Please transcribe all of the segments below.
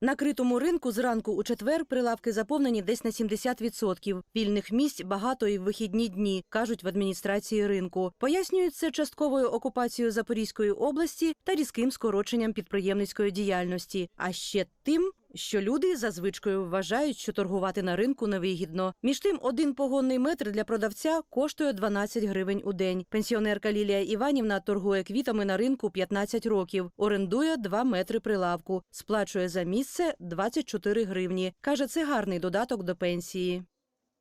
На критому ринку зранку у четвер прилавки заповнені десь на 70%. Вільних місць багато і в вихідні дні, кажуть в адміністрації ринку. Пояснюють це частковою окупацією Запорізької області та різким скороченням підприємницької діяльності. А ще тим, що люди за звичкою вважають, що торгувати на ринку невигідно. Між тим, один погонний метр для продавця коштує 12 гривень у день. Пенсіонерка Лілія Іванівна торгує квітами на ринку 15 років, орендує 2 метри прилавку, сплачує за місце 24 гривні. Каже, це гарний додаток до пенсії.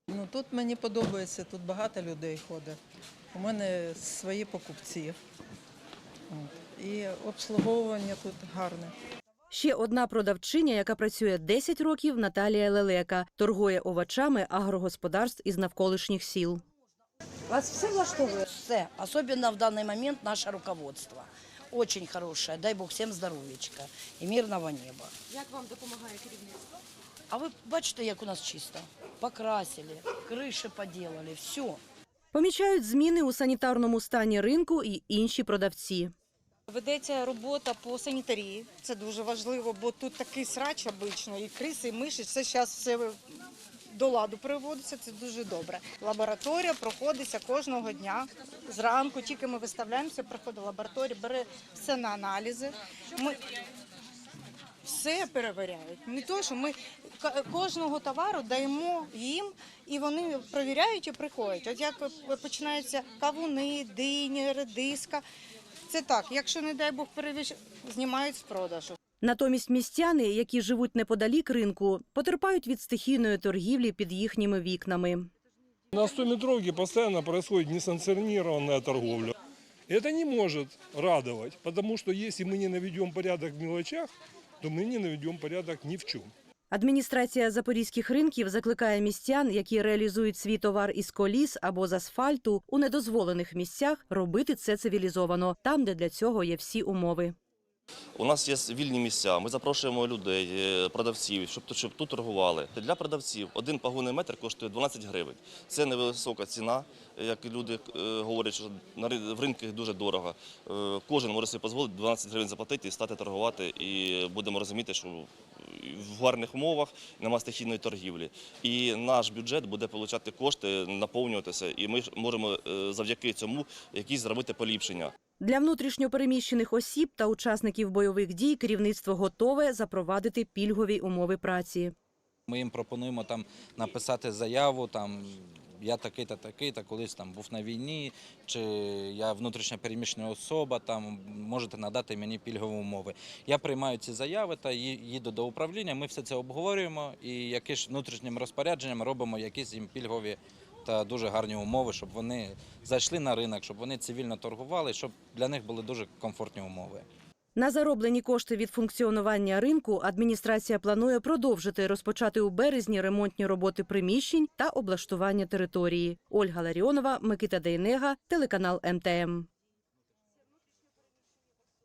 Ну тут мені подобається, тут багато людей ходить. У мене свої покупці. І обслуговування тут гарне. Ще одна продавчиня, яка працює 10 років, Наталія Лелека, торгує овочами агрогосподарств із навколишніх сіл. Вас все влаштовує? Все, особенно в данный момент наше руководство. Очень хорошее, дай Бог всем здоров'ячка і мирного неба. Як вам допомагає керівництво? А ви бачите, як у нас чисто? Покрасили, криші поделали, все. Помічають зміни у санітарному стані ринку і інші продавці. Ведеться робота по санітарії. Це дуже важливо, бо тут такий срач обично, і криси, і миші. Це зараз все до ладу приводиться. Це дуже добре. Лабораторія проходиться кожного дня. Зранку тільки ми виставляємося, проходить лабораторія, бере все на аналізи. Ми все перевіряють. Не то, що ми кожного товару даємо їм, і вони перевіряють і приходять. От як починаються кавуни, дині, редиска. Це так, якщо, не дай Бог, перевіш, знімають з продажу. Натомість містяни, які живуть неподалік ринку, потерпають від стихійної торгівлі під їхніми вікнами. На 100-метровке постоянно происходит несанкционированная торговля. Это не может радовать, потому что если мы не наведем порядок в мелочах, то мы не наведем порядок ни в чем. Адміністрація запорізьких ринків закликає містян, які реалізують свій товар із коліс або з асфальту у недозволених місцях, робити це цивілізовано, там, де для цього є всі умови. У нас є вільні місця. Ми запрошуємо людей, е, продавців, щоб, тут- торгували. Для продавців один пагонний метр коштує 12 гривень. Це невисока ціна, як люди е, говорять, що в ринках дуже дорого. Е, кожен може собі дозволити 12 гривень заплатити і стати торгувати. І будемо розуміти, що в гарних умовах нема стихійної торгівлі. І наш бюджет буде отримати кошти, наповнюватися, і ми можемо завдяки цьому якісь зробити поліпшення. Для внутрішньопереміщених осіб та учасників бойових дій керівництво готове запровадити пільгові умови праці. Ми їм пропонуємо там написати заяву, там я такий-то, такий-то, колись там був на війні, чи я внутрішньо переміщена особа, там можете надати мені пільгові умови. Я приймаю ці заяви та їду до управління. Ми все це обговорюємо і якимось внутрішнім розпорядженням робимо якісь їм пільгові та дуже гарні умови, щоб вони зайшли на ринок, щоб вони цивільно торгували, щоб для них були дуже комфортні умови. На зароблені кошти від функціонування ринку адміністрація планує продовжити розпочати у березні ремонтні роботи приміщень та облаштування території. Ольга Ларіонова, Микита Дейнега, телеканал МТМ.